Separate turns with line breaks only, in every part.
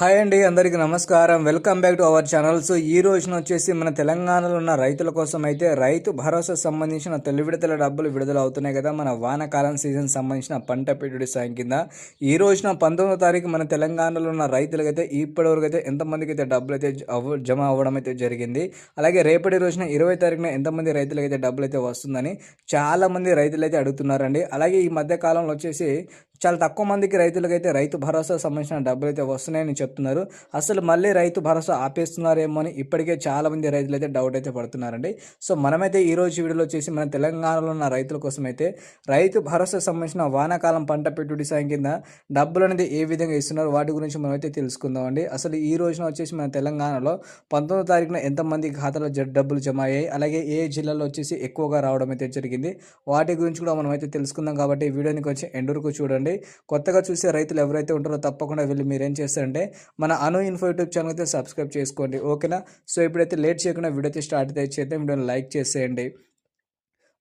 Hi అండి అందరికీ నమస్కారం. Welcome back to our channel. So ఈ రోజున వచ్చేసి మన తెలంగాణలో ఉన్న రైతుల కోసం అయితే రైతు భరోసా సంబంధించిన తొలి విడతల డబ్బులు విడుదల అవుతున్నాయి కదా. మన వానాకాలం సీజన్ సంబంధించిన పంట పెట్టుబడి సాయం కింద. ఈ రోజున పంతొమ్మిదో తారీఖు మన తెలంగాణలో ఉన్న రైతులకైతే ఇప్పటివరకు అయితే ఎంతమందికి అయితే డబ్బులు అయితే జ- జమ అవ్వడం అయితే జరిగింది. అలాగే రేపటి రోజున ఇరవై తారీఖున ఎంతమంది రైతులకైతే డబ్బులు అయితే వస్తుందని చాలామంది రైతులు అయితే అడుగుతున్నారండి. అలాగే ఈ మధ్య కాలంలో వచ్చేసి చాలా తక్కువ మందికి రైతులకైతే రైతు భరోసా సంబంధించిన డబ్బులు అయితే వస్తున్నాయని చెప్తున్నారు. అసలు మళ్ళీ రైతు భరోసా ఆపేస్తున్నారేమో అని ఇప్పటికే చాలామంది రైతులు అయితే డౌట్ అయితే పడుతున్నారండి. సో మనమైతే ఈ రోజు వీడియోలో వచ్చేసి మన తెలంగాణలో ఉన్న రైతుల కోసం అయితే రైతు భరోసా సంబంధించిన వానాకాలం పంట పెట్టుబడి సాయం కింద డబ్బులు అనేది ఏ విధంగా ఇస్తున్నారు వాటి గురించి మనమైతే తెలుసుకుందామండి. అసలు ఈ రోజున వచ్చేసి మన తెలంగాణలో పంతొమ్మిదో తారీఖున ఎంతమంది ఖాతాలో డబ్బులు జమ అయ్యాయి అలాగే ఏ జిల్లాలో వచ్చేసి ఎక్కువగా రావడం అయితే జరిగింది వాటి గురించి కూడా మనం అయితే తెలుసుకుందాం కాబట్టి వీడియోని కొంచెం ఎండ్ వరకు చూడండి. కొత్తగా చూసే రైతులు ఎవరైతే ఉంటారో తప్పకుండా వెళ్ళి మీరు ఏం చేస్తారంటే మన అను ఇన్ఫో యూట్యూబ్ ఛానల్ అయితే సబ్స్క్రైబ్ చేసుకోండి ఓకేనా? సో ఇప్పుడైతే లేట్ చేయకుండా వీడియో అయితే స్టార్ట్ అయితే చేద్దాం. వీడియోని లైక్ చేసేయండి.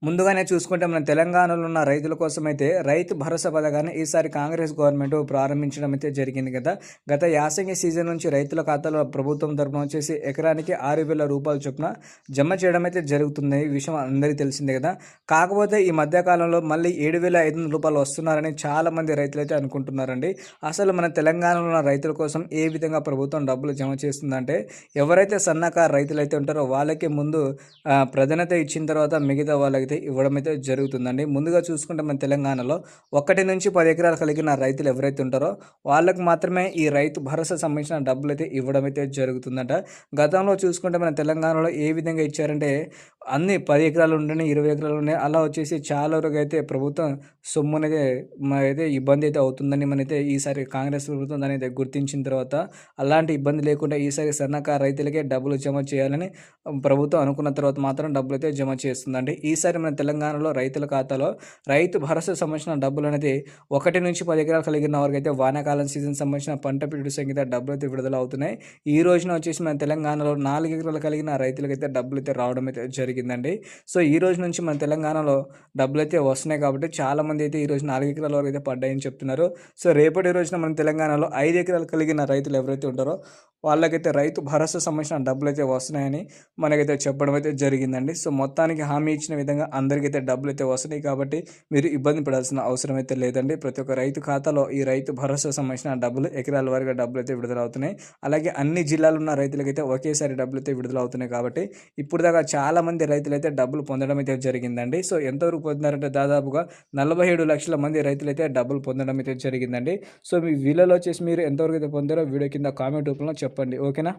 ముందుగానే చూసుకుంటే మన తెలంగాణలో ఉన్న రైతుల కోసం అయితే రైతు భరోసా పథకాన్ని ఈసారి కాంగ్రెస్ గవర్నమెంట్ ప్రారంభించడం అయితే జరిగింది కదా. గత యాసంగి సీజన్ నుంచి రైతుల ఖాతాలో ప్రభుత్వం తరపున వచ్చేసి ఎకరానికి ఆరు వేల రూపాయల చొప్పున జమ చేయడం అయితే జరుగుతుంది ఈ విషయం అందరికీ తెలిసిందే కదా. కాకపోతే ఈ మధ్యకాలంలో మళ్ళీ ఏడు వేల ఐదు వందల రూపాయలు వస్తున్నారని చాలామంది రైతులు అయితే అనుకుంటున్నారండి. అసలు మన తెలంగాణలో ఉన్న రైతుల కోసం ఏ విధంగా ప్రభుత్వం డబ్బులు జమ చేస్తుందంటే ఎవరైతే సన్నకారు రైతులు అయితే ఉంటారో వాళ్ళకి ముందు ప్రాధాన్యత ఇచ్చిన తర్వాత మిగతా వాళ్ళకి అయితే ఇవ్వడం అయితే జరుగుతుందండి. ముందుగా చూసుకుంటే మన తెలంగాణలో ఒకటి నుంచి పది ఎకరాలు కలిగిన రైతులు ఎవరైతే ఉంటారో వాళ్ళకు మాత్రమే ఈ రైతు భరోసా సంబంధించిన డబ్బులు అయితే ఇవ్వడం అయితే జరుగుతుందంట. గతంలో చూసుకుంటే మన తెలంగాణలో ఏ విధంగా ఇచ్చారంటే అన్ని పది ఎకరాలు ఉండని ఇరవై ఎకరాలు ఉన్నాయి అలా వచ్చేసి చాలా వరకు అయితే ప్రభుత్వం సొమ్మునైతే అయితే ఇబ్బంది అయితే అవుతుందని మనైతే ఈసారి కాంగ్రెస్ ప్రభుత్వం దాని అయితే గుర్తించిన తర్వాత అలాంటి ఇబ్బంది లేకుండా ఈసారి సన్నకారు రైతులకే డబ్బులు జమ చేయాలని ప్రభుత్వం అనుకున్న తర్వాత మాత్రం డబ్బులు అయితే జమ చేస్తుందండి. ఈసారి మన తెలంగాణలో రైతుల ఖాతాలో రైతు భరోసా సంబంధించిన డబ్బులు అనేది ఒకటి నుంచి పది ఎకరాలు కలిగిన వారికైతే అయితే వానాకాలం సీజన్ సంబంధించిన పంట పెట్టుబడి సంఖ్య డబ్బులు అయితే విడుదల అవుతున్నాయి ఈ రోజున వచ్చేసి మన తెలంగాణలో నాలుగు ఎకరాలు కలిగిన రైతులకైతే డబ్బులు అయితే రావడం అయితే జరిగిందండి. సో ఈ రోజు నుంచి మన తెలంగాణలో డబ్బులు అయితే వస్తున్నాయి కాబట్టి చాలా మంది అయితే ఈ రోజు నాలుగు ఎకరాల వరకు అయితే పడ్డాయని చెప్తున్నారు. సో రేపటి రోజున మన తెలంగాణలో ఐదు ఎకరాలు కలిగిన రైతులు ఎవరైతే ఉంటారో వాళ్ళకైతే రైతు భరోసా సంబంధించిన డబ్బులు అయితే వస్తున్నాయని మనకైతే చెప్పడం అయితే జరిగిందండి. సో మొత్తానికి హామీ ఇచ్చిన విధంగా అందరికైతే డబ్బులు అయితే వస్తున్నాయి కాబట్టి మీరు ఇబ్బంది పడాల్సిన అవసరం అయితే లేదండి. ప్రతి ఒక్క రైతు ఖాతాలో ఈ రైతు భరోసా సంబంధించిన డబ్బులు ఎకరాల వారిగా డబ్బులు అయితే విడుదల అవుతున్నాయి అలాగే అన్ని జిల్లాలు ఉన్న రైతులకైతే ఒకేసారి డబ్బులు అయితే విడుదల అవుతున్నాయి కాబట్టి ఇప్పుడు దాకా చాలా మంది రైతులు అయితే డబ్బులు పొందడం అయితే జరిగిందండి. సో ఎంతవరకు పొందారంటే దాదాపుగా నలభై ఏడు లక్షల మంది రైతులు అయితే డబ్బులు పొందడం అయితే జరిగిందండి. సో మీ వీళ్ళలో వచ్చేసి మీరు ఎంతవరకు అయితే పొందారో వీడియో కింద కామెంట్ రూపంలో చెప్పండి. ఓకేనా?